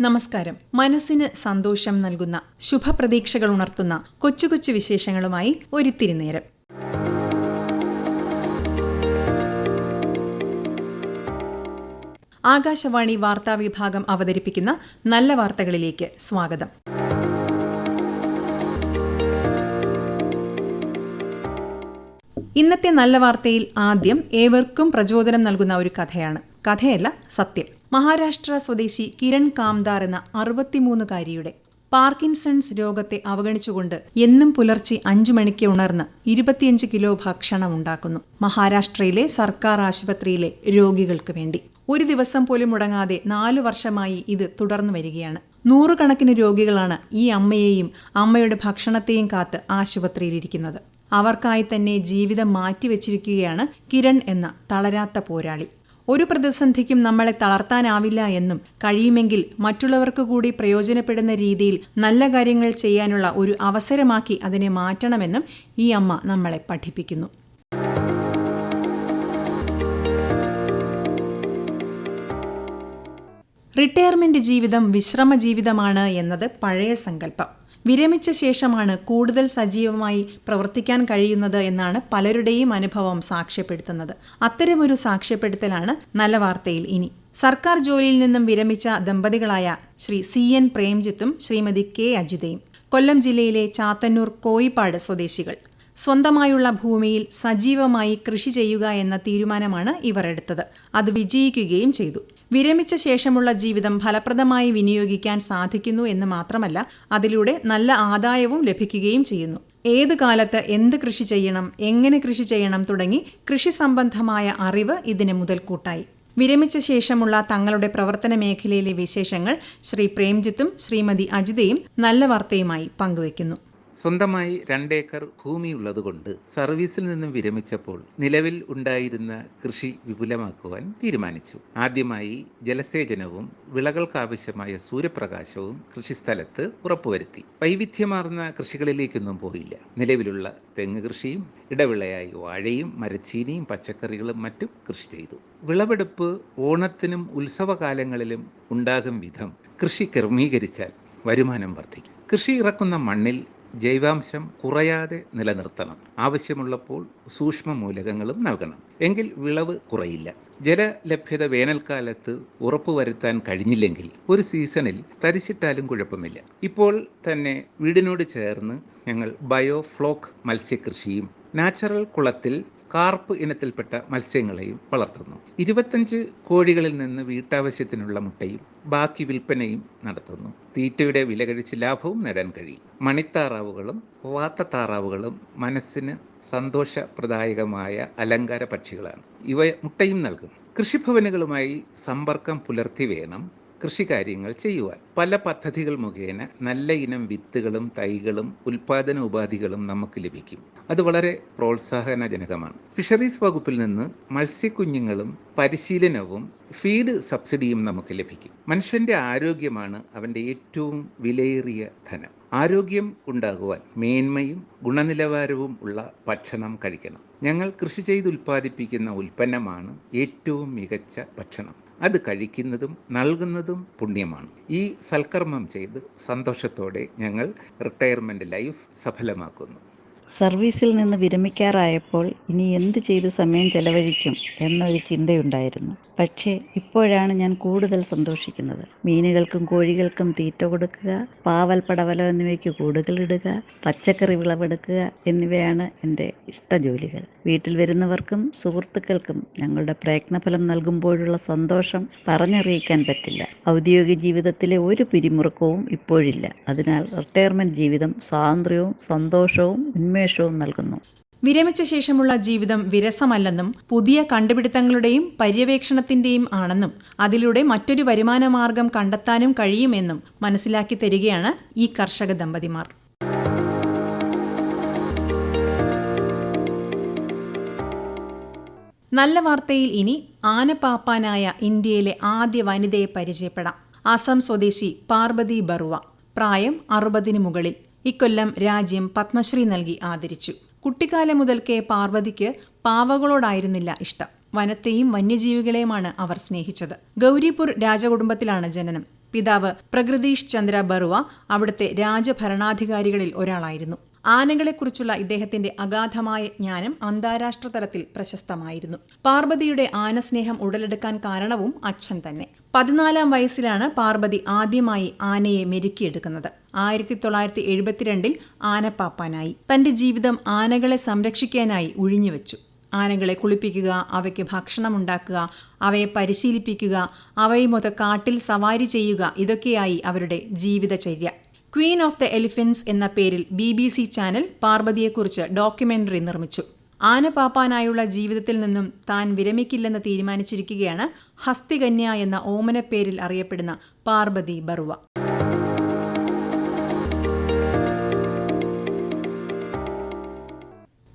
നമസ്കാരം. മനസ്സിന് സന്തോഷം നൽകുന്ന ശുഭപ്രതീക്ഷകൾ ഉണർത്തുന്ന കൊച്ചു കൊച്ചു വിശേഷങ്ങളുമായി ഒരിത്തിരി നേരം ആകാശവാണി വാർത്താ വിഭാഗം അവതരിപ്പിക്കുന്ന നല്ല വാർത്തകളിലേക്ക് സ്വാഗതം. ഇന്നത്തെ നല്ല വാർത്തയിൽ ആദ്യം ഏവർക്കും പ്രചോദനം നൽകുന്ന ഒരു കഥയാണ്. കഥയല്ല സത്യം. മഹാരാഷ്ട്ര സ്വദേശി കിരൺ കാംദാർ എന്ന അറുപത്തിമൂന്നുകാരിയുടെ പാർക്കിൻസൺസ് രോഗത്തെ അവഗണിച്ചുകൊണ്ട് എന്നും പുലർച്ചെ അഞ്ചു മണിക്ക് ഉണർന്ന് ഇരുപത്തിയഞ്ച് കിലോ ഭക്ഷണം ഉണ്ടാക്കുന്നു. മഹാരാഷ്ട്രയിലെ സർക്കാർ ആശുപത്രിയിലെ രോഗികൾക്ക് വേണ്ടി. ഒരു ദിവസം പോലും മുടങ്ങാതെ നാലു വർഷമായി ഇത് തുടർന്നു വരികയാണ്. നൂറുകണക്കിന് രോഗികളാണ് ഈ അമ്മയെയും അമ്മയുടെ ഭക്ഷണത്തെയും കാത്ത് ആശുപത്രിയിലിരിക്കുന്നത്. അവർക്കായി തന്നെ ജീവിതം മാറ്റിവെച്ചിരിക്കുകയാണ് കിരൺ എന്ന തളരാത്ത പോരാളി. ഒരു പ്രതിസന്ധിക്കും നമ്മളെ തളർത്താനാവില്ല എന്നും കഴിയുമെങ്കിൽ മറ്റുള്ളവർക്ക് കൂടി പ്രയോജനപ്പെടുന്ന രീതിയിൽ നല്ല കാര്യങ്ങൾ ചെയ്യാനുള്ള ഒരു അവസരമാക്കി അതിനെ മാറ്റണമെന്നും ഈ അമ്മ നമ്മളെ പഠിപ്പിക്കുന്നു. റിട്ടയർമെന്റ് ജീവിതം വിശ്രമ ജീവിതമാണ് എന്നത് പഴയ സങ്കല്പം. വിരമിച്ച ശേഷമാണ് കൂടുതൽ സജീവമായി പ്രവർത്തിക്കാൻ കഴിയുന്നത് എന്നാണ് പലരുടെയും അനുഭവം സാക്ഷ്യപ്പെടുത്തുന്നത്. അത്തരമൊരു സാക്ഷ്യപ്പെടുത്തലാണ് നല്ല വാർത്തയിൽ ഇനി. സർക്കാർ ജോലിയിൽ നിന്നും വിരമിച്ച ദമ്പതികളായ ശ്രീ സി എൻ പ്രേംജിത്തും ശ്രീമതി കെ അജിതയും. കൊല്ലം ജില്ലയിലെ ചാത്തന്നൂർ കോയിപ്പാട് സ്വദേശികൾ. സ്വന്തമായുള്ള ഭൂമിയിൽ സജീവമായി കൃഷി ചെയ്യുക എന്ന തീരുമാനമാണ് ഇവർ എടുത്തത്. അത് വിജയിക്കുകയും ചെയ്തു. വിരമിച്ച ശേഷമുള്ള ജീവിതം ഫലപ്രദമായി വിനിയോഗിക്കാൻ സാധിക്കുന്നു എന്ന് മാത്രമല്ല അതിലൂടെ നല്ല ആദായവും ലഭിക്കുകയും ചെയ്യുന്നു. ഏത് കാലത്ത് എന്ത് കൃഷി ചെയ്യണം എങ്ങനെ കൃഷി ചെയ്യണം തുടങ്ങി കൃഷി സംബന്ധമായ അറിവ് ഇതിന് മുതൽക്കൂട്ടായി. വിരമിച്ച ശേഷമുള്ള തങ്ങളുടെ പ്രവർത്തന മേഖലയിലെ വിശേഷങ്ങൾ ശ്രീ പ്രേംജിത്തും ശ്രീമതി അജിതയും നല്ല വാർത്തയുമായി പങ്കുവയ്ക്കുന്നു. സ്വന്തമായി രണ്ടേക്കർ ഭൂമിയുള്ളതുകൊണ്ട് സർവീസിൽ നിന്നും വിരമിച്ചപ്പോൾ നിലവിൽ ഉണ്ടായിരുന്ന കൃഷി വിപുലമാക്കുവാൻ തീരുമാനിച്ചു. ആദ്യമായി ജലസേചനവും വിളകൾക്കാവശ്യമായ സൂര്യപ്രകാശവും കൃഷിസ്ഥലത്ത് ഉറപ്പുവരുത്തി. വൈവിധ്യമാർന്ന കൃഷികളിലേക്കൊന്നും പോയില്ല. നിലവിലുള്ള തെങ്ങ് കൃഷിയും ഇടവിളയായി വാഴയും മരച്ചീനിയും പച്ചക്കറികളും മറ്റും കൃഷി ചെയ്തു. വിളവെടുപ്പ് ഓണത്തിനും ഉത്സവകാലങ്ങളിലും ഉണ്ടാകും വിധം കൃഷി ക്രമീകരിച്ചാൽ വരുമാനം വർദ്ധിക്കും. കൃഷി ഇറക്കുന്ന മണ്ണിൽ ജൈവാംശം കുറയാതെ നിലനിർത്തണം. ആവശ്യമുള്ളപ്പോൾ സൂക്ഷ്മ മൂലകങ്ങളും നൽകണം. എങ്കിൽ വിളവ് കുറയില്ല. ജലലഭ്യത വേനൽക്കാലത്ത് ഉറപ്പുവരുത്താൻ കഴിഞ്ഞില്ലെങ്കിൽ ഒരു സീസണിൽ തരിച്ചിട്ടാലും കുഴപ്പമില്ല. ഇപ്പോൾ തന്നെ വീടിനോട് ചേർന്ന് ഞങ്ങൾ ബയോഫ്ലോക്ക് മത്സ്യകൃഷിയും നാച്ചുറൽ കുളത്തിൽ കാർപ്പ് ഇനത്തിൽപ്പെട്ട മത്സ്യങ്ങളെയും വളർത്തുന്നു. ഇരുപത്തഞ്ച് കോഴികളിൽ നിന്ന് വീട്ടാവശ്യത്തിനുള്ള മുട്ടയും ബാക്കി വിൽപ്പനയും നടത്തുന്നു. തീറ്റയുടെ വില കഴിച്ച് ലാഭവും നേടാൻ കഴിയും. മണിത്താറാവുകളും വാത്തത്താറാവുകളും മനസ്സിന് സന്തോഷപ്രദായകമായ അലങ്കാര പക്ഷികളാണ്. ഇവ മുട്ടയും നൽകും കൃഷിഭവനുകളുമായി സമ്പർക്കം പുലർത്തി വേണം. കൃഷികാര്യങ്ങൾ ചെയ്യുവാൻ. പല പദ്ധതികൾ മുഖേന നല്ല ഇനം വിത്തുകളും തൈകളും ഉൽപാദന ഉപാധികളും നമുക്ക് ലഭിക്കും. അത് വളരെ പ്രോത്സാഹനജനകമാണ്. ഫിഷറീസ് വകുപ്പിൽ നിന്ന് മത്സ്യക്കുഞ്ഞുങ്ങളും പരിശീലനവും ഫീഡ് സബ്സിഡിയും നമുക്ക് ലഭിക്കും. മനുഷ്യന്റെ ആരോഗ്യമാണ് അവന്റെ ഏറ്റവും വിലയേറിയ ധനം. ആരോഗ്യം ഉണ്ടാകുവാൻ മേന്മയും ഗുണനിലവാരവും ഉള്ള ഭക്ഷണം കഴിക്കണം. ഞങ്ങൾ കൃഷി ചെയ്ത് ഉൽപ്പാദിപ്പിക്കുന്ന ഉൽപ്പന്നമാണ് ഏറ്റവും മികച്ച ഭക്ഷണം. അത് കഴിക്കുന്നതും നൽകുന്നതും പുണ്യമാണ്. ഈ സൽക്കർമ്മം ചെയ്ത് സന്തോഷത്തോടെ ഞങ്ങൾ റിട്ടയർമെന്റ് ലൈഫ് സഫലമാക്കുന്നു. സർവീസിൽ നിന്ന് വിരമിക്കാറായപ്പോൾ ഇനി എന്ത് ചെയ്ത് സമയം ചെലവഴിക്കും എന്നൊരു ചിന്തയുണ്ടായിരുന്നു. പക്ഷേ ഇപ്പോഴാണ് ഞാൻ കൂടുതൽ സന്തോഷിക്കുന്നത്. മീനുകൾക്കും കോഴികൾക്കും തീറ്റ കൊടുക്കുക പാവൽ പടവലം എന്നിവയ്ക്ക് കൂടുകളിടുക പച്ചക്കറി വിളവെടുക്കുക എന്നിവയാണ് എന്റെ ഇഷ്ട ജോലികൾ വീട്ടിൽ വരുന്നവർക്കും സുഹൃത്തുക്കൾക്കും ഞങ്ങളുടെ പ്രയത്നഫലം നൽകുമ്പോഴുള്ള സന്തോഷം പറഞ്ഞറിയിക്കാൻ പറ്റില്ല. ഔദ്യോഗിക ജീവിതത്തിലെ ഒരു പിരിമുറുക്കവും ഇപ്പോഴില്ല. അതിനാൽ റിട്ടയർമെന്റ് ജീവിതം സ്വാതന്ത്ര്യവും സന്തോഷവും ഉന്മേഷവും നൽകുന്നു. വിരമിച്ച ശേഷമുള്ള ജീവിതം വിരസമല്ലെന്നും പുതിയ കണ്ടുപിടുത്തങ്ങളുടെയും പര്യവേക്ഷണത്തിന്റെയും ആണെന്നും അതിലൂടെ മറ്റൊരു വരുമാന മാർഗം കണ്ടെത്താനും കഴിയുമെന്നും മനസ്സിലാക്കി തരികയാണ് ഈ കർഷക ദമ്പതിമാർ. നല്ല വാർത്തയിൽ ഇനി ആനപ്പാപ്പാനായ ഇന്ത്യയിലെ ആദ്യ വനിതയെ പരിചയപ്പെടാം. അസം സ്വദേശി പാർവതി ബറുവ. പ്രായം അറുപതിനു മുകളിൽ. ഇക്കൊല്ലം രാജ്യം പത്മശ്രീ നൽകി ആദരിച്ചു. കുട്ടിക്കാലം മുതൽക്കേ പാർവതിക്ക് പാവകളോടായിരുന്നില്ല ഇഷ്ടം. വനത്തെയും വന്യജീവികളെയുമാണ് അവർ സ്നേഹിച്ചത്. ഗൗരിപൂർ രാജകുടുംബത്തിലാണ് ജനനം. പിതാവ് പ്രകൃതീഷ് ചന്ദ്ര ബറുവ അവിടുത്തെ രാജഭരണാധികാരികളിൽ ഒരാളായിരുന്നു. ആനകളെക്കുറിച്ചുള്ള ഇദ്ദേഹത്തിന്റെ അഗാധമായ ജ്ഞാനം അന്താരാഷ്ട്ര തലത്തിൽ പ്രശസ്തമായിരുന്നു. പാർവതിയുടെ ആനസ്നേഹം ഉടലെടുക്കാൻ കാരണവും അച്ഛൻ തന്നെ. പതിനാലാം വയസ്സിലാണ് പാർവതി ആദ്യമായി ആനയെ മെരുക്കിയെടുക്കുന്നത്. ആയിരത്തി തൊള്ളായിരത്തി എഴുപത്തിരണ്ടിൽ ആനപ്പാപ്പാനായി. തന്റെ ജീവിതം ആനകളെ സംരക്ഷിക്കാനായി ഉഴിഞ്ഞുവെച്ചു. ആനകളെ കുളിപ്പിക്കുക അവയ്ക്ക് ഭക്ഷണം ഉണ്ടാക്കുക അവയെ പരിശീലിപ്പിക്കുക അവയുമൊത്ത കാട്ടിൽ സവാരി ചെയ്യുക ഇതൊക്കെയായി അവരുടെ ജീവിതചര്യ. ക്വീൻ ഓഫ് ദ എലിഫൻസ് എന്ന പേരിൽ ബി ബി സി ചാനൽ പാർവതിയെക്കുറിച്ച് ഡോക്യുമെന്ററി നിർമ്മിച്ചു. ആനപാപ്പാനായുള്ള ജീവിതത്തിൽ നിന്നും താൻ വിരമിക്കില്ലെന്ന് തീരുമാനിച്ചിരിക്കുകയാണ് ഹസ്തികന്യ എന്ന ഓമനപ്പേരിൽ അറിയപ്പെടുന്ന പാർവതി ബറുവ.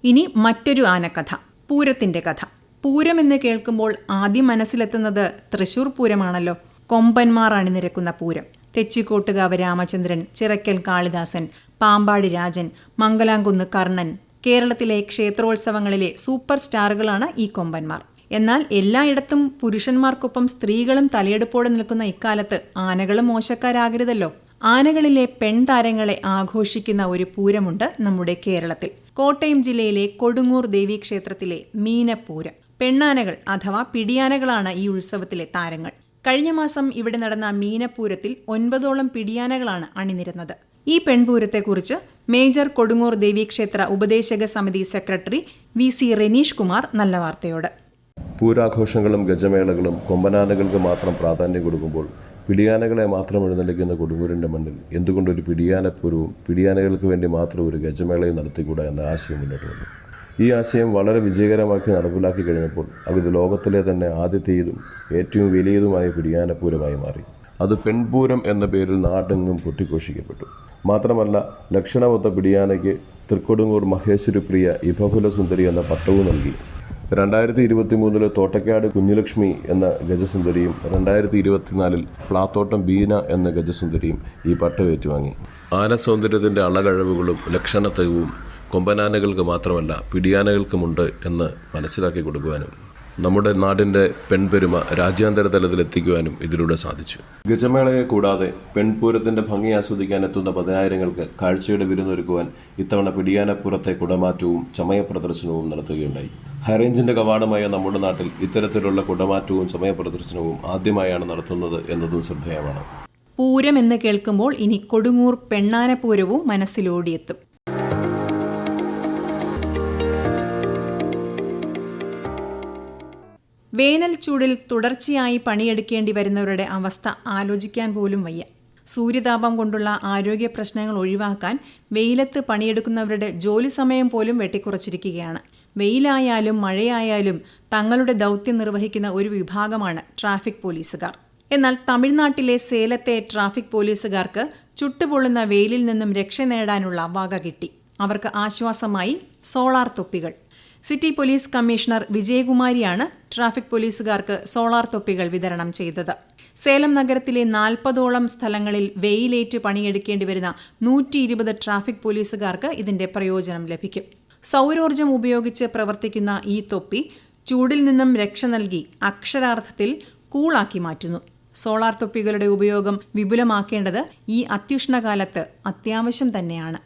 ഇനി മറ്റൊരു ആനക്കഥ പൂരത്തിന്റെ കഥ. പൂരം എന്ന് കേൾക്കുമ്പോൾ ആദ്യം മനസ്സിലെത്തുന്നത് തൃശൂർ പൂരമാണല്ലോ. കൊമ്പന്മാർ അണിനിരക്കുന്ന പൂരം. തെച്ചിക്കോട്ടുകാവ് രാമചന്ദ്രൻ ചിറക്കൽ കാളിദാസൻ പാമ്പാടി രാജൻ മംഗലാംകുന്ന് കർണൻ കേരളത്തിലെ ക്ഷേത്രോത്സവങ്ങളിലെ സൂപ്പർ സ്റ്റാറുകളാണ് ഈ കൊമ്പന്മാർ. എന്നാൽ എല്ലായിടത്തും പുരുഷന്മാർക്കൊപ്പം സ്ത്രീകളും തലയെടുപ്പോടെ നിൽക്കുന്ന ഇക്കാലത്ത് ആനകളും മോശക്കാരാകരുതല്ലോ. ആനകളിലെ പെൺതാരങ്ങളെ ആഘോഷിക്കുന്ന ഒരു പൂരമുണ്ട് നമ്മുടെ കേരളത്തിൽ. കോട്ടയം ജില്ലയിലെ കൊടുങ്ങൂർ ദേവീക്ഷേത്രത്തിലെ മീനപ്പൂര. പെണ്ണാനകൾ അഥവാ പിടിയാനകളാണ് ഈ ഉത്സവത്തിലെ താരങ്ങൾ. കഴിഞ്ഞ മാസം ഇവിടെ നടന്ന മീനപ്പൂരത്തിൽ ഒൻപതോളം പിടിയാനകളാണ് അണിനിരുന്നത്. ഈ പെൺപൂരത്തെക്കുറിച്ച് മേജർ കൊടുങ്ങൂർ ദേവീക്ഷേത്ര ഉപദേശക സമിതി secretary V C Renish Kumar നല്ല വാർത്തയോട്. പൂരാഘോഷങ്ങളും ഗജമേളകളും കൊമ്പനാനകൾക്ക് മാത്രം പ്രാധാന്യം കൊടുക്കുമ്പോൾ പിടിയാനകളെ മാത്രം എഴുന്നള്ളിക്കുന്ന കൊടുങ്ങൂരിന്റെ മണ്ണിൽ എന്തുകൊണ്ടൊരു പിടിയാനപ്പുരവും പിടിയാനകൾക്ക് വേണ്ടി മാത്രം ഒരു ഗജമേളയും നടത്തിക്കൂടാ എന്ന ആശയം മുന്നോട്ട് വന്നു. ഈ ആശയം വളരെ വിജയകരമാക്കി നടപ്പിലാക്കി കഴിഞ്ഞപ്പോൾ അത് ലോകത്തിലെ തന്നെ ആദ്യത്തേതും ഏറ്റവും വലിയതുമായ പിടിയാനപ്പൂരമായി മാറി. അത് പെൺപൂരം എന്ന പേരിൽ നാടെങ്ങും പൊട്ടിഘോഷിക്കപ്പെട്ടു. മാത്രമല്ല ലക്ഷണമൊത്ത പിടിയാനയ്ക്ക് തൃക്കൊടുങ്ങൂർ മഹേശ്വരിപ്രിയ പ്രിയ ഇഭഫുലസുന്ദരി എന്ന പട്ടവും നൽകി. രണ്ടായിരത്തി ഇരുപത്തി മൂന്നിൽ തോട്ടക്കാട് കുഞ്ഞുലക്ഷ്മി എന്ന ഗജസുന്ദരിയും രണ്ടായിരത്തി ഇരുപത്തിനാലിൽ പ്ലാത്തോട്ടം ബീന എന്ന ഗജസുന്ദരിയും ഈ പട്ടം ഏറ്റുവാങ്ങി. ആനസൗന്ദര്യത്തിന്റെ അളകഴവുകളും ലക്ഷണത്വവും കൊമ്പനാനകൾക്ക് മാത്രമല്ല പിടിയാനകൾക്കുമുണ്ട് എന്ന് മനസ്സിലാക്കി കൊടുക്കുവാനും നമ്മുടെ നാടിന്റെ പെൺപെരുമ രാജ്യാന്തര തലത്തിൽ എത്തിക്കുവാനും ഇതിലൂടെ സാധിച്ചു. ഗജമേളയെ കൂടാതെ പെൺപൂരത്തിന്റെ ഭംഗി ആസ്വദിക്കാൻ എത്തുന്ന പതിനായിരങ്ങൾക്ക് കാഴ്ചയുടെ വിരുന്നൊരുക്കുവാൻ ഇത്തവണ പിടിയാനപ്പുറത്തെ കുടമാറ്റവും ചമയ പ്രദർശനവും നടത്തുകയുണ്ടായി. ഹൈറേഞ്ചിന്റെ കവാടമായ നമ്മുടെ നാട്ടിൽ ഇത്തരത്തിലുള്ള കുടമാറ്റവും സമയപ്രദർശനവും ആദ്യമായാണ് നടത്തുന്നത് എന്നതും ശ്രദ്ധേയമാണ്. പൂരം എന്ന് കേൾക്കുമ്പോൾ ഇനി കൊടുങ്ങൂർ പെണ്ണാനപൂരവും മനസ്സിലോടിയെത്തും. വേനൽ ചൂടിൽ തുടർച്ചയായി പണിയെടുക്കേണ്ടി വരുന്നവരുടെ അവസ്ഥ ആലോചിക്കാൻ പോലും വയ്യ. സൂര്യതാപം കൊണ്ടുള്ള ആരോഗ്യ പ്രശ്നങ്ങൾ ഒഴിവാക്കാൻ വെയിലത്ത് പണിയെടുക്കുന്നവരുടെ ജോലി സമയം പോലും വെട്ടിക്കുറച്ചിരിക്കുകയാണ്. വെയിലായാലും മഴയായാലും തങ്ങളുടെ ദൗത്യം നിർവഹിക്കുന്ന ഒരു വിഭാഗമാണ് ട്രാഫിക് പോലീസുകാർ. എന്നാൽ തമിഴ്നാട്ടിലെ സേലത്തെ ട്രാഫിക് പോലീസുകാർക്ക് ചുട്ടുപൊള്ളുന്ന വെയിലിൽ നിന്നും രക്ഷ നേടാനുള്ള വക കിട്ടി. അവർക്ക് ആശ്വാസമായി സോളാർ തൊപ്പികൾ. സിറ്റി പോലീസ് കമ്മീഷണർ വിജയകുമാരിയാണ് ട്രാഫിക് പോലീസുകാർക്ക് സോളാർ തൊപ്പികൾ വിതരണം ചെയ്തത്. സേലം നഗരത്തിലെ നാൽപ്പതോളം സ്ഥലങ്ങളിൽ വെയിലേറ്റ് പണിയെടുക്കേണ്ടി വരുന്ന നൂറ്റി ട്രാഫിക് പോലീസുകാർക്ക് ഇതിന്റെ പ്രയോജനം ലഭിക്കും. സൗരോർജം ഉപയോഗിച്ച് പ്രവർത്തിക്കുന്ന ഈ തൊപ്പി ചൂടിൽ നിന്നും രക്ഷ നൽകി അക്ഷരാർത്ഥത്തിൽ കൂളാക്കി മാറ്റുന്നു. സോളാർ തൊപ്പികളുടെ ഉപയോഗം വിപുലമാക്കേണ്ടത് ഈ അത്യുഷ്ണകാലത്ത് അത്യാവശ്യം തന്നെയാണ്.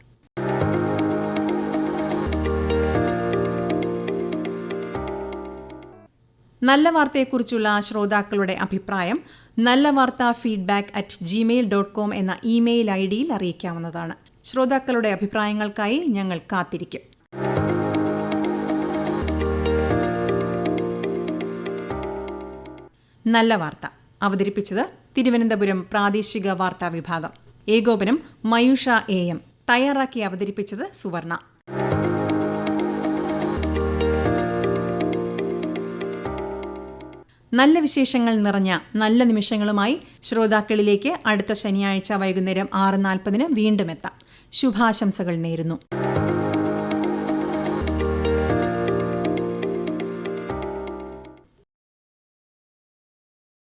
നല്ല വാർത്തയെക്കുറിച്ചുള്ള ശ്രോതാക്കളുടെ അഭിപ്രായം നല്ല വാർത്ത feedback at Gmail dot com എന്ന ഇമെയിൽ ഐ ഡിയിൽ അറിയിക്കാവുന്നതാണ്. ശ്രോതാക്കളുടെ അഭിപ്രായങ്ങൾക്കായി ഞങ്ങൾ കാത്തിരിക്കും. നല്ല വാർത്ത. അവതരിപ്പിച്ചത് തിരുവനന്തപുരം പ്രാദേശിക വാർത്താ വിഭാഗം. ഏകോപനം മയൂഷ എ എം. തയ്യാറാക്കി അവതരിപ്പിച്ചത് സുവർണ. നല്ല വിശേഷങ്ങൾ നിറഞ്ഞ നല്ല നിമിഷങ്ങളുമായി ശ്രോതാക്കളിലേക്ക് അടുത്ത ശനിയാഴ്ച വൈകുന്നേരം ആറ് നാൽപ്പതിന് വീണ്ടും എത്താം. ശുഭാശംസകൾ നേരുന്നു.